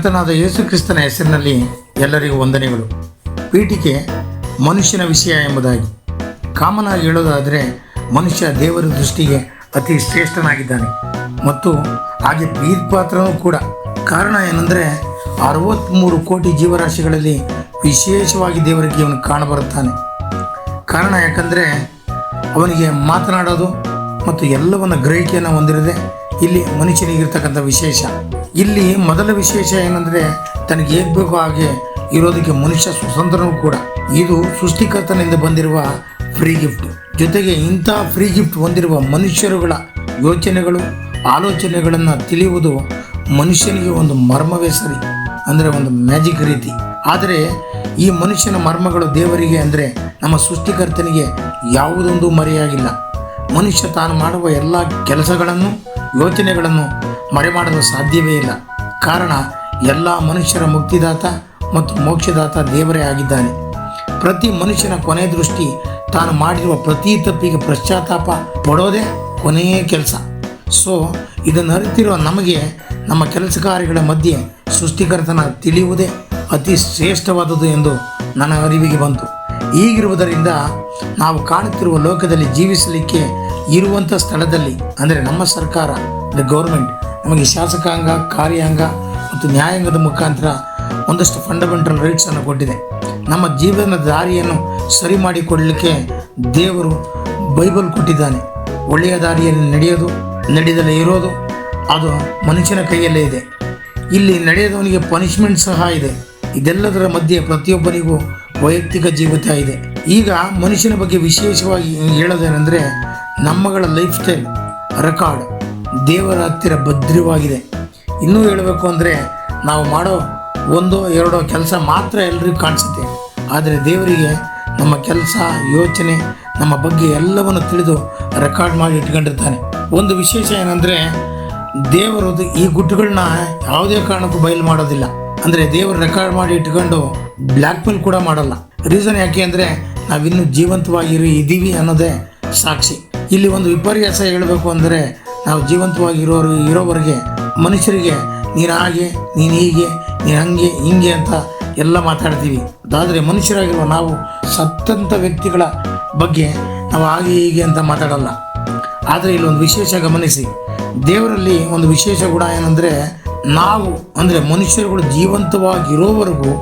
ಕರ್ತನಾದ ಯೇಸು ಕ್ರಿಸ್ತನ ಹೆಸರಿನಲ್ಲಿ ಎಲ್ಲರಿಗೂ ವಂದನೆಗಳು. ಪೀಠಿಕೆ ಮನುಷ್ಯನ ವಿಷಯ ಎಂಬುದಾಗಿ. ಕಾಮನಾಗಿ ಹೇಳೋದಾದರೆ ಮನುಷ್ಯ ದೇವರ ದೃಷ್ಟಿಗೆ ಅತಿ ಶ್ರೇಷ್ಠನಾಗಿದ್ದಾನೆ. ಮತ್ತು ಹಾಗೆ ಪ್ರೀತಿಪಾತ್ರನೂ ಕೂಡ. ಕಾರಣ ಏನಂದರೆ ಅರವತ್ತ್ಮೂರು ಕೋಟಿ ಜೀವರಾಶಿಗಳಲ್ಲಿ ವಿಶೇಷವಾಗಿ ದೇವರಿಗೆ ಇವನು ಕಾಣಬರುತ್ತಾನೆ. ಕಾರಣ ಯಾಕಂದರೆ ಅವನಿಗೆ ಮಾತನಾಡೋದು ಮತ್ತು ಎಲ್ಲವನ್ನು ಗ್ರಹಿಕೆಯನ್ನು ಹೊಂದಿರದೆ ಇಲ್ಲಿ ಮನುಷ್ಯನಿಗಿರ್ತಕ್ಕಂಥ ವಿಶೇಷ. ಇಲ್ಲಿ ಮೊದಲ ವಿಶೇಷ ಏನಂದರೆ ತನಗೆ ಹೇಗೆ ಬೇಕೋ ಹಾಗೆ ಇರೋದಕ್ಕೆ ಮನುಷ್ಯ ಸ್ವತಂತ್ರನೂ ಕೂಡ. ಇದು ಸೃಷ್ಟಿಕರ್ತನಿಂದ ಬಂದಿರುವ ಫ್ರೀ ಗಿಫ್ಟ್ ಜೊತೆಗೆ ಇಂಥ ಫ್ರೀ ಗಿಫ್ಟ್ ಹೊಂದಿರುವ ಮನುಷ್ಯರುಗಳ ಯೋಚನೆಗಳು, ಆಲೋಚನೆಗಳನ್ನು ತಿಳಿಯುವುದು ಮನುಷ್ಯನಿಗೆ ಒಂದು ಮರ್ಮವೇ ಸರಿ, ಅಂದರೆ ಒಂದು ಮ್ಯಾಜಿಕ್ ರೀತಿ. ಆದರೆ ಈ ಮನುಷ್ಯನ ಮರ್ಮಗಳು ದೇವರಿಗೆ ಅಂದರೆ ನಮ್ಮ ಸೃಷ್ಟಿಕರ್ತನಿಗೆ ಯಾವುದೊಂದು ಮರೆಯಾಗಿಲ್ಲ. ಮನುಷ್ಯ ತಾನು ಮಾಡುವ ಎಲ್ಲ ಕೆಲಸಗಳನ್ನು, ಯೋಚನೆಗಳನ್ನು ಮರೆಮಾಡಲು ಸಾಧ್ಯವೇ ಇಲ್ಲ. ಕಾರಣ, ಎಲ್ಲ ಮನುಷ್ಯರ ಮುಕ್ತಿದಾತ ಮತ್ತು ಮೋಕ್ಷದಾತ ದೇವರೇ ಆಗಿದ್ದಾನೆ. ಪ್ರತಿ ಮನುಷ್ಯನ ಕೊನೆ ದೃಷ್ಟಿ ತಾನು ಮಾಡಿರುವ ಪ್ರತಿ ತಪ್ಪಿಗೆ ಪಶ್ಚಾತ್ತಾಪ ಪಡೋದೇ ಕೊನೆಯ ಕೆಲಸ. ಸೊ ಇದನ್ನು ಅರಿತಿರುವ ನಮಗೆ ನಮ್ಮ ಕೆಲಸ ಕಾರ್ಯಗಳ ಮಧ್ಯೆ ಸೃಷ್ಟಿಕರ್ತನ ತಿಳಿಯುವುದೇ ಅತಿ ಶ್ರೇಷ್ಠವಾದದ್ದು ಎಂದು ನನ್ನ ಅರಿವಿಗೆ ಬಂತು. ಹೀಗಿರುವುದರಿಂದ ನಾವು ಕಾಣುತ್ತಿರುವ ಲೋಕದಲ್ಲಿ ಜೀವಿಸಲಿಕ್ಕೆ ಇರುವಂಥ ಸ್ಥಳದಲ್ಲಿ, ಅಂದರೆ ನಮ್ಮ ಸರ್ಕಾರ ದ ಗೌರ್ಮೆಂಟ್ ನಮಗೆ ಶಾಸಕಾಂಗ ಕಾರ್ಯಾಂಗ ಮತ್ತು ನ್ಯಾಯಾಂಗದ ಮುಖಾಂತರ ಒಂದಷ್ಟು ಫಂಡಮೆಂಟಲ್ ರೈಟ್ಸನ್ನು ಕೊಟ್ಟಿದೆ. ನಮ್ಮ ಜೀವನ ದಾರಿಯನ್ನು ಸರಿ ಮಾಡಿಕೊಡಲಿಕ್ಕೆ ದೇವರು ಬೈಬಲ್ ಕೊಟ್ಟಿದ್ದಾನೆ. ಒಳ್ಳೆಯ ದಾರಿಯಲ್ಲಿ ನಡೆಯೋದು ನಡೆದಲ್ಲೇ ಇರೋದು, ಅದು ಮನುಷ್ಯನ ಕೈಯಲ್ಲೇ ಇದೆ. ಇಲ್ಲಿ ನಡೆಯದವನಿಗೆ ಪನಿಷ್ಮೆಂಟ್ ಸಹ ಇದೆ. ಇದೆಲ್ಲದರ ಮಧ್ಯೆ ಪ್ರತಿಯೊಬ್ಬನಿಗೂ ವೈಯಕ್ತಿಕ ಜೀವಿತ ಇದೆ. ಈಗ ಮನುಷ್ಯನ ಬಗ್ಗೆ ವಿಶೇಷವಾಗಿ ಹೇಳೋದೇನೆಂದರೆ, ನಮ್ಮಗಳ ಲೈಫ್ ಸ್ಟೈಲ್ ರೆಕಾರ್ಡ್ ದೇವರ ಹತ್ತಿರ ಭದ್ರವಾಗಿದೆ. ಇನ್ನೂ ಹೇಳಬೇಕು ಅಂದರೆ ನಾವು ಮಾಡೋ ಒಂದೋ ಎರಡೋ ಕೆಲಸ ಮಾತ್ರ ಎಲ್ರಿಗೂ ಕಾಣಿಸುತ್ತೆ. ಆದರೆ ದೇವರಿಗೆ ನಮ್ಮ ಕೆಲಸ, ಯೋಚನೆ, ನಮ್ಮ ಬಗ್ಗೆ ಎಲ್ಲವನ್ನು ತಿಳಿದು ರೆಕಾರ್ಡ್ ಮಾಡಿ ಇಟ್ಕೊಂಡಿರ್ತಾನೆ. ಒಂದು ವಿಶೇಷ ಏನಂದರೆ ದೇವರು ಈ ಗುಟ್ಟುಗಳನ್ನ ಯಾವುದೇ ಕಾರಣಕ್ಕೂ ಬಯಲು ಮಾಡೋದಿಲ್ಲ. ಅಂದರೆ ದೇವರು ರೆಕಾರ್ಡ್ ಮಾಡಿ ಇಟ್ಕೊಂಡು ಬ್ಲ್ಯಾಕ್ ಮೇಲ್ ಕೂಡ ಮಾಡಲ್ಲ. ರೀಸನ್ ಯಾಕೆ ಅಂದರೆ ನಾವಿನ್ನೂ ಜೀವಂತವಾಗಿ ಇರು ಇದ್ದೀವಿ ಅನ್ನೋದೇ ಸಾಕ್ಷಿ. ಇಲ್ಲಿ ಒಂದು ವಿಪರ್ಯಾಸ ಹೇಳಬೇಕು ಅಂದರೆ ನಾವು ಜೀವಂತವಾಗಿರೋರು ಇರೋವರೆಗೆ ಮನುಷ್ಯರಿಗೆ ನೀನು ಹಾಗೆ ನೀನು ಹೀಗೆ, ನೀನು ಹಂಗೆ, ಹಿಂಗೆ ಅಂತ ಎಲ್ಲ ಮಾತಾಡ್ತೀವಿ. ಅದಾದರೆ ಮನುಷ್ಯರಾಗಿರುವ ನಾವು ಸತ್ತಂಥ ವ್ಯಕ್ತಿಗಳ ಬಗ್ಗೆ ನಾವು ಹಾಗೆ ಹೀಗೆ ಅಂತ ಮಾತಾಡಲ್ಲ. ಆದರೆ ಇಲ್ಲೊಂದು ವಿಶೇಷ ಗಮನಿಸಿ. ದೇವರಲ್ಲಿ ಒಂದು ವಿಶೇಷ ಗುಣ ಏನಂದರೆ ನಾವು, ಅಂದರೆ ಮನುಷ್ಯರುಗಳು ಜೀವಂತವಾಗಿರೋವರೆಗೂ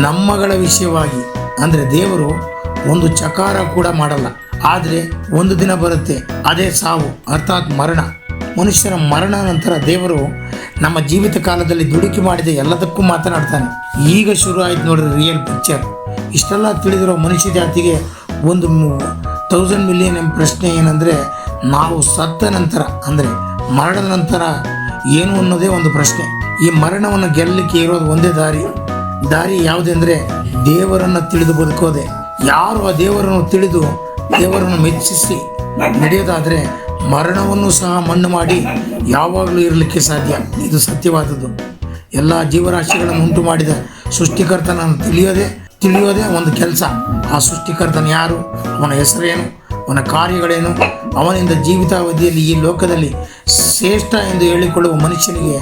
ನಮ್ಮಗಳ ವಿಷಯವಾಗಿ, ಅಂದರೆ ದೇವರು ಒಂದು ಚಕಾರ ಕೂಡ ಮಾಡಲ್ಲ. ಆದರೆ ಒಂದು ದಿನ ಬರುತ್ತೆ, ಅದೇ ಸಾವು, ಅರ್ಥಾತ್ ಮರಣ. ಮನುಷ್ಯನ ಮರಣ ನಂತರ ದೇವರು ನಮ್ಮ ಜೀವಿತ ಕಾಲದಲ್ಲಿ ದುಡುಕಿ ಮಾಡಿದ ಎಲ್ಲದಕ್ಕೂ ಮಾತನಾಡ್ತಾನೆ. ಈಗ ಶುರು ಆಯ್ತು ನೋಡ್ರಿ ರಿಯಲ್ ಪಿಕ್ಚರ್ ಇಷ್ಟೆಲ್ಲ ತಿಳಿದಿರೋ ಮನುಷ್ಯ ಜಾತಿಗೆ ಒಂದು ತೌಸಂಡ್ ಮಿಲಿಯನ್ ಎಂಬ ಪ್ರಶ್ನೆ ಏನಂದರೆ, ನಾವು ಸತ್ತ ನಂತರ, ಅಂದರೆ ಮರಣದ ನಂತರ ಏನು ಅನ್ನೋದೇ ಒಂದು ಪ್ರಶ್ನೆ. ಈ ಮರಣವನ್ನು ಗೆಲ್ಲಲಿಕ್ಕೆ ಇರೋದು ಒಂದೇ ದಾರಿ. ದಾರಿ ಯಾವುದೆಂದರೆ ದೇವರನ್ನು ತಿಳಿದು ಬದುಕೋದೆ. ಯಾರು ಆ ದೇವರನ್ನು ತಿಳಿದು ದೇವರನ್ನು ಮೆಚ್ಚಿಸಿ ನಡೆಯೋದಾದರೆ ಮರಣವನ್ನು ಸಹ ಮಣ್ಣು ಮಾಡಿ ಯಾವಾಗಲೂ ಇರಲಿಕ್ಕೆ ಸಾಧ್ಯ. ಇದು ಸತ್ಯವಾದದ್ದು. ಎಲ್ಲ ಜೀವರಾಶಿಗಳನ್ನು ಉಂಟು ಮಾಡಿದ ಸೃಷ್ಟಿಕರ್ತನನ್ನು ತಿಳಿಯೋದೇ ತಿಳಿಯೋದೇ ಒಂದು ಕೆಲಸ. ಆ ಸೃಷ್ಟಿಕರ್ತನ ಯಾರು? ಅವನ ಹೆಸರೇನು? ಅವನ ಕಾರ್ಯಗಳೇನು? ಅವನಿಂದ ಜೀವಿತಾವಧಿಯಲ್ಲಿ ಈ ಲೋಕದಲ್ಲಿ ಶ್ರೇಷ್ಠ ಎಂದು ಹೇಳಿಕೊಳ್ಳುವ ಮನುಷ್ಯನಿಗೆ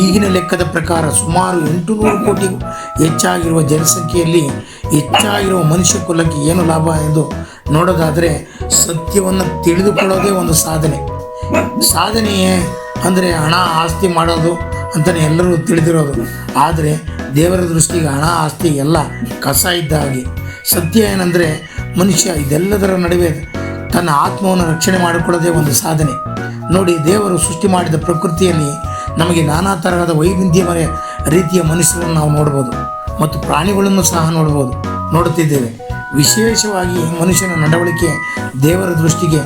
ಈಗಿನ ಲೆಕ್ಕದ ಪ್ರಕಾರ ಸುಮಾರು ಎಂಟು ನೂರು ಕೋಟಿಗೂ ಹೆಚ್ಚಾಗಿರುವ ಜನಸಂಖ್ಯೆಯಲ್ಲಿ ಹೆಚ್ಚಾಗಿರುವ ಮನುಷ್ಯ ಕುಲಕ್ಕೆ ಏನು ಲಾಭ ಎಂದು ನೋಡೋದಾದರೆ ಸತ್ಯವನ್ನು ತಿಳಿದುಕೊಳ್ಳೋದೇ ಒಂದು ಸಾಧನೆ. ಸಾಧನೆಯೇ ಅಂದರೆ ಹಣ ಆಸ್ತಿ ಮಾಡೋದು ಅಂತಲೇ ಎಲ್ಲರೂ ತಿಳಿದಿರೋದು. ಆದರೆ ದೇವರ ದೃಷ್ಟಿಗೆ ಹಣ ಆಸ್ತಿ ಎಲ್ಲ ಕಸ ಇದ್ದ ಹಾಗೆ. ಸತ್ಯ ಏನಂದರೆ ಮನುಷ್ಯ ಇದೆಲ್ಲದರ ನಡುವೆ ತನ್ನ ಆತ್ಮವನ್ನು ರಕ್ಷಣೆ ಮಾಡಿಕೊಳ್ಳೋದೇ ಒಂದು ಸಾಧನೆ. ನೋಡಿ, ದೇವರು ಸೃಷ್ಟಿ ಮಾಡಿದ ಪ್ರಕೃತಿಯಲ್ಲಿ ನಮಗೆ ನಾನಾ ತರಹದ ವೈವಿಧ್ಯಮಯ ರೀತಿಯ ಮನುಷ್ಯರನ್ನು ನಾವು ನೋಡ್ಬೋದು. ಮತ್ತು ಪ್ರಾಣಿಗಳನ್ನು ಸಹ ನೋಡ್ಬೋದು. ನೋಡುತ್ತಿದ್ದೇವೆ. ವಿಶೇಷವಾಗಿ ಮನುಷ್ಯನ ನಡವಳಿಕೆ ದೇವರ ದೃಷ್ಟಿಗೆ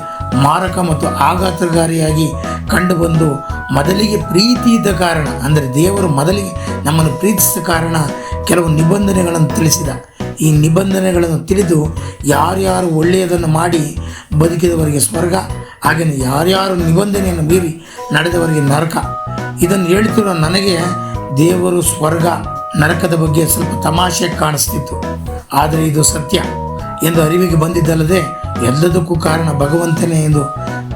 ಮಾರಕ ಮತ್ತು ಆಘಾತಕಾರಿಯಾಗಿ ಕಂಡುಬಂದು ಮೊದಲಿಗೆ ಪ್ರೀತಿ ಇದ್ದ ಕಾರಣ, ಅಂದರೆ ದೇವರು ಮೊದಲಿಗೆ ನಮ್ಮನ್ನು ಪ್ರೀತಿಸಿದ ಕಾರಣ ಕೆಲವು ನಿಬಂಧನೆಗಳನ್ನು ತಿಳಿಸಿದ. ಈ ನಿಬಂಧನೆಗಳನ್ನು ತಿಳಿದು ಯಾರ್ಯಾರು ಒಳ್ಳೆಯದನ್ನು ಮಾಡಿ ಬದುಕಿದವರಿಗೆ ಸ್ವರ್ಗ, ಹಾಗೆಯೇ ಯಾರ್ಯಾರು ನಿಬಂಧನೆಯನ್ನು ಮೀರಿ ನಡೆದವರಿಗೆ ನರಕ. ಇದನ್ನು ಹೇಳ್ತಿರೋ ನನಗೆ ದೇವರು ಸ್ವರ್ಗ, ನರಕದ ಬಗ್ಗೆ ಸ್ವಲ್ಪ ತಮಾಷೆ ಕಾಣಿಸ್ತಿತ್ತು. ಆದರೆ ಇದು ಸತ್ಯ. ಎಂದು ಅರಿವಿಗೆ ಬಂದಿದ್ದಲ್ಲದೆ ಎಲ್ಲದಕ್ಕೂ ಕಾರಣ ಭಗವಂತನೇ ಎಂದು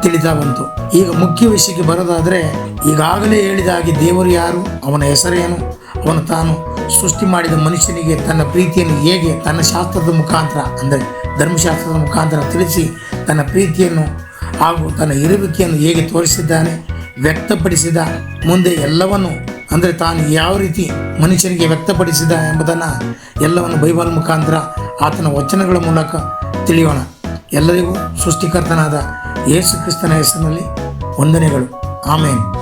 ತಿಳಿತಾ ಬಂತು. ಈಗ ಮುಖ್ಯ ವಿಷಯಕ್ಕೆ ಬರೋದಾದರೆ, ಈಗಾಗಲೇ ಹೇಳಿದ ಹಾಗೆ ದೇವರು ಯಾರು, ಅವನ ಹೆಸರೇನು, ಅವನು ತಾನು ಸೃಷ್ಟಿ ಮಾಡಿದ ಮನುಷ್ಯನಿಗೆ ತನ್ನ ಪ್ರೀತಿಯನ್ನು ಹೇಗೆ, ತನ್ನ ಶಾಸ್ತ್ರದ ಮುಖಾಂತರ ಅಂದರೆ ಧರ್ಮಶಾಸ್ತ್ರದ ಮುಖಾಂತರ ತಿಳಿಸಿ ತನ್ನ ಪ್ರೀತಿಯನ್ನು ಹಾಗೂ ತನ್ನ ಇರುವಿಕೆಯನ್ನು ಹೇಗೆ ತೋರಿಸಿದ್ದಾನೆ, ವ್ಯಕ್ತಪಡಿಸಿದ ಮುಂದೆ ಎಲ್ಲವನ್ನು ಅಂದರೆ ತಾನು ಯಾವ ರೀತಿ ಮನುಷ್ಯರಿಗೆ ವ್ಯಕ್ತಪಡಿಸಿದ ಎಂಬುದನ್ನು ಎಲ್ಲವನ್ನು ಬೈಬಲ್ ಮುಖಾಂತರ ಆತನ ವಚನಗಳ ಮೂಲಕ ತಿಳಿಯೋಣ. ಎಲ್ಲರಿಗೂ ಸೃಷ್ಟಿಕರ್ತನಾದ ಯೇಸು ಕ್ರಿಸ್ತನ ಹೆಸರಿನಲ್ಲಿ ವಂದನೆಗಳು. ಆಮೇನ್.